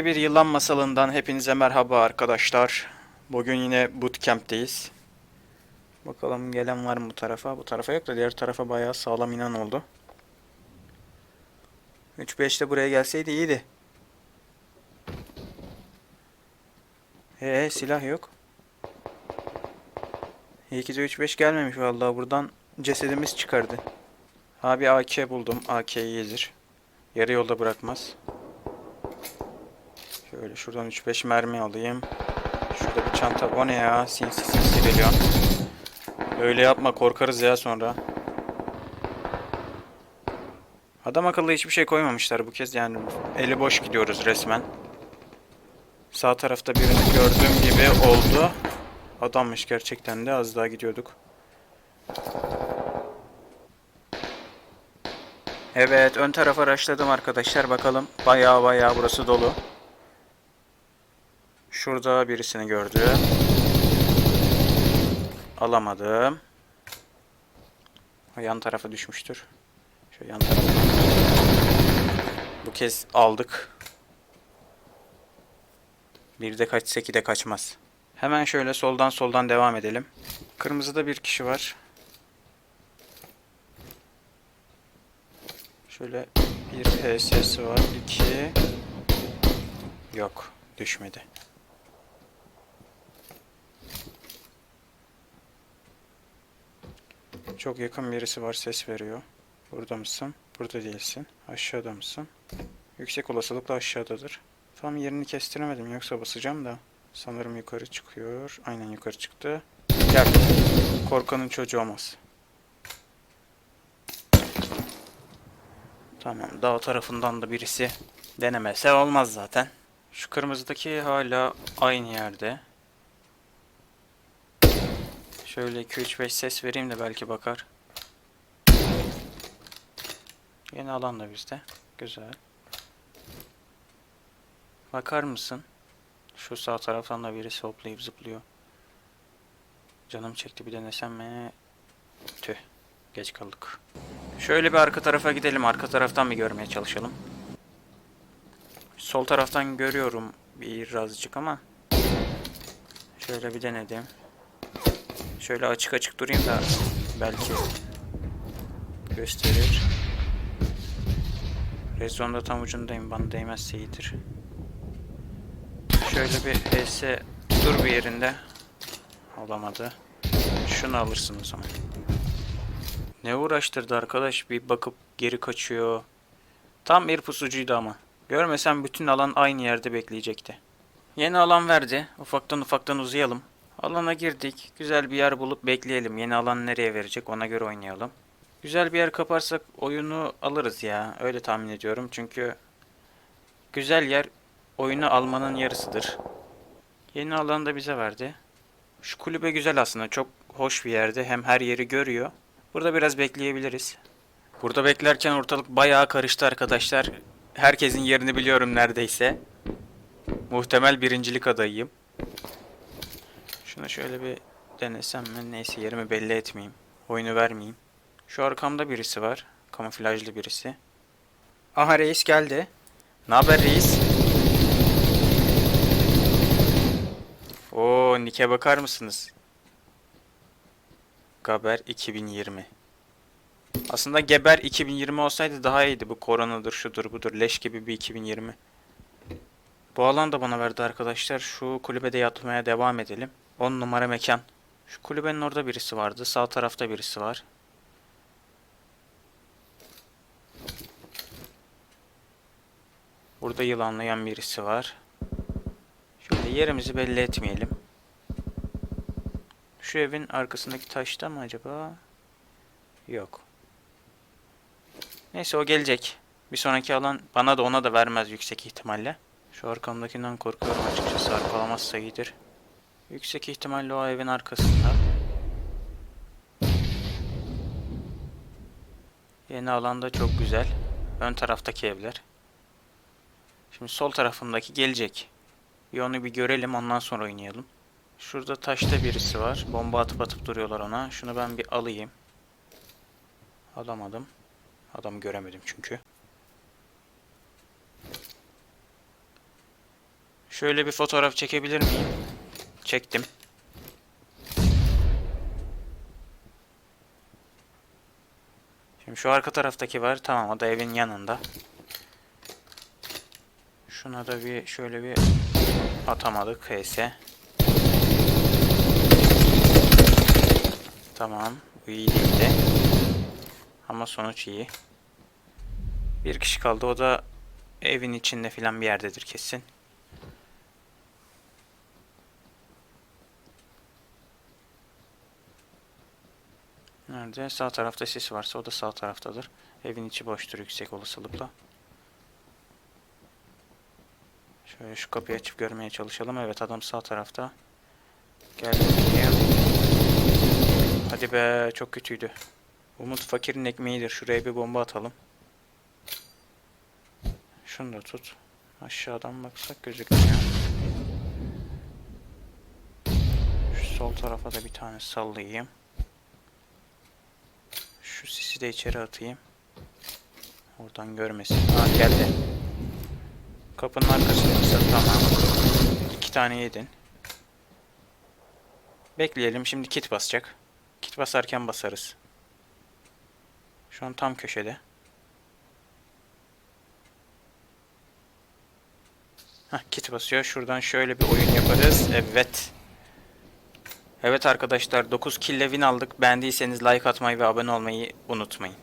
Yeni bir yılan masalından hepinize merhaba arkadaşlar. Bugün yine bootcamp'teyiz. Bakalım gelen var mı bu tarafa? Bu tarafa yok da diğer tarafa bayağı sağlam inan oldu. 3-5 de buraya gelseydi iyiydi. Ee silah yok. İyi ki de 3-5 gelmemiş vallahi buradan cesedimiz çıkardı. Abi AK buldum. AK iyidir. Yarı yolda bırakmaz. Şöyle şuradan 3-5 mermi alayım. Şurada bir çanta. O ne ya? Sinsi sinsi geliyor. Öyle yapma korkarız ya sonra. Adam akıllı hiçbir şey koymamışlar bu kez yani eli boş gidiyoruz resmen. Sağ tarafta birini gördüğüm gibi oldu. Adammış gerçekten de az daha gidiyorduk. Evet ön tarafa araçladım arkadaşlar bakalım. Baya baya burası dolu. Şurada birisini gördüm. Alamadım. O yan tarafa düşmüştür. Şu yan tarafa. Bu kez aldık. Bir de kaçsa iki de kaçmaz. Hemen şöyle soldan soldan devam edelim. Kırmızıda bir kişi var. Şöyle bir PSS var. iki Yok. Düşmedi. Çok yakın birisi var ses veriyor. Burada mısın? Burada değilsin. Aşağıda mısın? Yüksek olasılıkla aşağıdadır. Tam yerini kestiremedim yoksa basacağım da. Sanırım yukarı çıkıyor. Aynen yukarı çıktı. Gel. Korkanın çocuğu olmaz. Tamam dağ tarafından da birisi denemese olmaz zaten. Şu kırmızıdaki hala aynı yerde. Şöyle 2-3-5 ses vereyim de belki bakar. Yeni alan da bizde. Güzel. Bakar mısın? Şu sağ taraftan da birisi hoplayıp zıplıyor. Canım çekti bir denesem mi? Tüh. Geç kaldık. Şöyle bir arka tarafa gidelim. Arka taraftan bir görmeye çalışalım. Sol taraftan görüyorum birazcık ama. Şöyle bir denedim. Şöyle açık açık durayım da belki gösterir. Rezonda tam ucundayım. Bana değmezse iyidir. Şöyle bir HS dur bir yerinde. Olamadı. Şunu alırsın o zaman. Ne uğraştırdı arkadaş bir bakıp geri kaçıyor. Tam bir pusucuydu ama. Görmesem bütün alan aynı yerde bekleyecekti. Yeni alan verdi. Ufaktan ufaktan uzayalım. Alana girdik. Güzel bir yer bulup bekleyelim. Yeni alan nereye verecek ona göre oynayalım. Güzel bir yer kaparsak oyunu alırız ya. Öyle tahmin ediyorum. Çünkü güzel yer oyunu almanın yarısıdır. Yeni alanı da bize verdi. Şu kulübe güzel aslında. Çok hoş bir yerde. Hem her yeri görüyor. Burada biraz bekleyebiliriz. Burada beklerken ortalık bayağı karıştı arkadaşlar. Herkesin yerini biliyorum neredeyse. Muhtemel birincilik adayıyım. Şunu şöyle bir denesem mi? Neyse yerimi belli etmeyeyim. Oyunu vermeyeyim. Şu arkamda birisi var. Kamuflajlı birisi. Aha reis geldi. Ne haber reis? Oo Nike bakar mısınız? Gaber 2020. Aslında Geber 2020 olsaydı daha iyiydi. Bu koronadır, şudur, budur. Leş gibi bir 2020. Bu alan da bana verdi arkadaşlar. Şu kulübede yatmaya devam edelim. 10 numara mekan. Şu kulübenin orada birisi vardı. Sağ tarafta birisi var. Burada yılanlayan birisi var. Şöyle yerimizi belli etmeyelim. Şu evin arkasındaki taşta mı acaba? Yok. Neyse o gelecek. Bir sonraki alan bana da ona da vermez yüksek ihtimalle. Şu arkamdakinden korkuyorum açıkçası arkalamazsa iyidir. Yüksek ihtimalle o evin arkasında. Yeni alanda çok güzel. Ön taraftaki evler. Şimdi sol tarafımdaki gelecek. Bir onu bir görelim ondan sonra oynayalım. Şurada taşta birisi var. Bomba atıp atıp duruyorlar ona. Şunu ben bir alayım. Alamadım. Adamı göremedim çünkü. Şöyle bir fotoğraf çekebilir miyim? Çektim. Şimdi şu arka taraftaki var. Tamam o da evin yanında. Şuna da bir şöyle bir atamadık. HS. Tamam. İyi değildi. Ama sonuç iyi. Bir kişi kaldı. O da evin içinde filan bir yerdedir kesin. Nerede? Sağ tarafta sis varsa o da sağ taraftadır. Evin içi boştur yüksek olasılıkla. Şöyle şu kapıyı açıp görmeye çalışalım. Evet adam sağ tarafta. Geldi diye. Hadi be çok kötüydü. Umut fakirin ekmeğidir. Şuraya bir bomba atalım. Şunu da tut. Aşağıdan baksak gözükmüyor. Şu sol tarafa da bir tane sallayayım. De içeri atayım. Oradan görmesin. Ha geldi. Kapının arkasındaysa tamam. İki tane yedin. Bekleyelim. Şimdi kit basacak. Kit basarken basarız. Şu an tam köşede. Hah kit basıyor. Şuradan şöyle bir oyun yaparız. Evet. Evet arkadaşlar 9 kill win aldık. Beğendiyseniz like atmayı ve abone olmayı unutmayın.